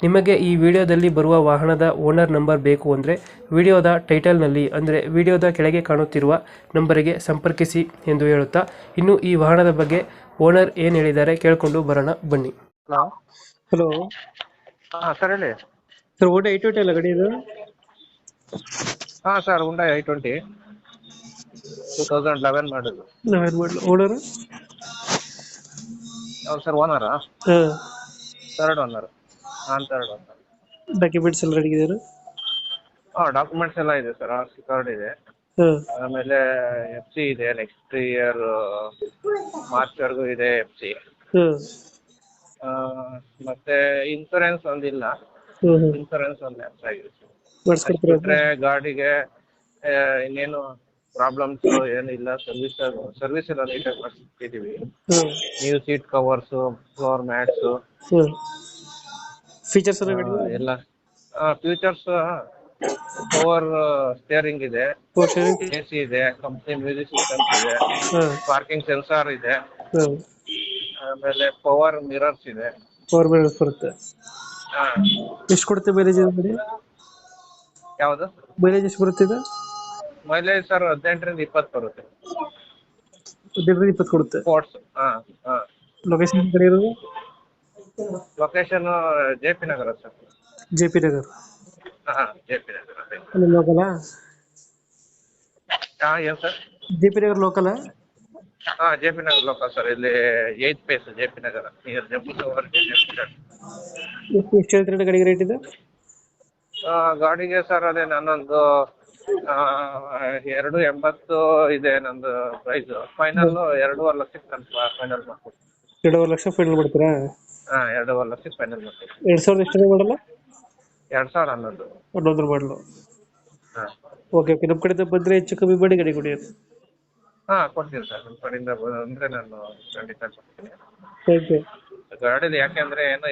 ನಿಮಗೆ ಈ ವಿಡಿಯೋದಲ್ಲಿ ಬರುವ ವಾಹನದ ಓನರ್ ನಂಬರ್ ಬೇಕು ಅಂದರೆ ವಿಡಿಯೋದ ಟೈಟಲ್ನಲ್ಲಿ ಅಂದರೆ ವಿಡಿಯೋದ ಕೆಳಗೆ ಕಾಣುತ್ತಿರುವ ನಂಬರಿಗೆ ಸಂಪರ್ಕಿಸಿ ಎಂದು ಹೇಳುತ್ತಾ ಇನ್ನು ಈ ವಾಹನದ ಬಗ್ಗೆ ಓನರ್ ಏನು ಹೇಳಿದ್ದಾರೆ ಕೇಳಿಕೊಂಡು ಬರೋಣ ಬನ್ನಿ. ಹಲೋ. ಹಲೋ. ಹಾಂ ಸರ್ ಹೇಳಿ. ಸರ್ ಓಟ ಐ ಟ್ವೆಂಟಿ ಅಲ್ಲ ಗಡಿ ಇದು? ಹಾ sir Hyundai i twenty two thousand eleven ನಾವೇನು ಮಾಡಲು? ಓನರ್ ಹೌದು ಸರ್ ಓನರಾ ಹಾಂ. Third owner third owner documents ಎಲ್ಲ ರೆಡಿ ಇದೆಯಾ ಹಾಂ ಡಾಕ್ಯುಮೆಂಟ್ಸ್ ಎಲ್ಲ ಇದೆ ಸರ್ ಆರ್ ಸಿ ಕಾರ್ಡ್ ಇದೆ. ಹಾಂ. ಆಮೇಲೆ ಎಫ್ ಸಿ ಇದೆ ನೆಕ್ಸ್ಟ್ ಇಯರ್ ಮಾರ್ಚ್ವರೆಗೂ ಇದೆ ಎಫ್ ಸಿ ಹಾಂ. ಮತ್ತೆ ಇನ್ಸೂರೆನ್ಸ್ ಒಂದಿಲ್ಲ. ಹ್ಞೂ ಹ್ಞೂ ಇನ್ಸೂರೆನ್ಸ್ ಒಂದು ಲ್ಯಾಪ್ಸ್ ಆಗಿದೆ ಮಾಡಿಸ್ಕೊಡ್ತೀರಾ ಬಿಟ್ರೆ ಗಾಡಿಗೆ ಆ, ಇನ್ನೇನು ಪ್ರಾಬ್ಲಮ್ಸ್ ಏನಿಲ್ಲ ಸರ್ವಿಸ್ ಸರ್ವಿಸ್ ಎಲ್ಲ ನೀಟಾಗಿ ಮಾಡಿಸಿದ್ದೀವಿ new seat covers floor mats features ಎಲ್ಲ ಫೀಚರ್ಸ್ ಫ್ಯೂಚರ್ಸ್ ಪವರ್ ಸ್ಟೇರಿಂಗ್ ಇದೆ. ಎಸಿ ಇದೆ ಕಂಪ್ನಿ ಮ್ಯೂಸಿಕ್ ಸಿಸ್ಟಮ್ಸ್ ಇದೆ ಪಾರ್ಕಿಂಗ್ ಸೆನ್ಸಾರ್ ಇದೆ. ಆಮೇಲೆ ಪವರ್ ಮಿರರ್ಸ್ ಇದೆ. ಪವರ್ ಮಿರರ್ಸ್ ಬರುತ್ತೆ. ಹಾ. ಎಷ್ಟು ಕೊಡುತ್ತೆ ಮೈಲೇಜ್ ಇದೆ ಗಾಡಿ ಯಾವುದು? ಮೈಲೇಜ್ ಎಷ್ಟು ಬರುತ್ತೆ ಇದು? ಮೈಲೇಜ್ ಸರ್ ಹದಿನೆಂಟರಿಂದ ಇಪ್ಪತ್ತು ಬರುತ್ತೆ. ಹದಿನೆಂಟರಿಂದ ಇಪ್ಪತ್ತು ಕೊಡುತ್ತೆ. ಸ್ಪೋರ್ಟ್ಸ್ ಹಾ ಹಾ. ಲೊಕೇಶನ್ ಕಡೆ ಇರೋದು? ಲೊಕೇಶನ್ ಜೆಪಿ ನಗರ ಸರ್ ಜೆಪಿ ನಗರ್ ಹಾ ಜೆ ಪಿ ನಗರ ಲೋಕಲ್ ಲೋಕಲ ಹಾ ಏನು ಸರ್ ಜೆಪಿ ನಗರ್ ಲೋಕಲ ಹಾ ಜೆ ಪಿ ನಗರ್ ಲೋಕಲ್ ಸರ್ ಇಲ್ಲಿ eighth phase J P Nagar near Jammu tower J P Nagar ಎಷ್ಟು ಎಷ್ಟು ಹೇಳ್ತೀರಾ ಗಾಡಿಗೆ ರೇಟ್ ಇದು? ಆ, ಗಾಡಿಗೆ ಸರ್ ಅದೇ ನನ್ನೊಂದು ಆ, ಎರಡು ಎಂಬತ್ತು ಇದೆ ನಂದು ಪ್ರೈಸ್ ಫೈನಲ್ ಎರಡೂವರೆ ಲಕ್ಷಕ್ಕೆ ನಾನು ಫೈನಲ್ ಮಾಡ್ಕೊಡ್ತೀನಿ. ಎರಡೂವರೆ ಲಕ್ಷ ಫೈನಲ್ ಮಾಡ್ತೀರಾ? ಹಾ ಎರಡೂವರೆ ಲಕ್ಷಕ್ಕೆ ಫೈನಲ್ ಮಾಡ್ತೀನಿ ಎರಡು ಸಾವಿರದ ಎಷ್ಟು ಮಾಡಲ್ಲ ಎರಡು ಸಾವಿರ ಹನ್ನೊಂದು. ಮಾಡಲು ಹಾ. ಓಕೆ ಓಕೆ ನಮ್ಮ ಕಡೆಯಿಂದ ಬಂದರೆ ಹೆಚ್ಚು ಕಮ್ಮಿ ಮಾಡಿ ಗಡಿ ಕೊಡಿ ಹಾ ಕೊಡ್ತೀನಿ ಸರ್. ನಿಮ್ಮ ಕಡೆಯಿಂದ ಬಂದ್ರೆ ನಾನು ಖಂಡಿತ ಕೊಡ್ತೀನಿ. ಥ್ಯಾಂಕ್ ಯು ಗಾಡಿದು ಯಾಕೆಂದ್ರೆ ಏನು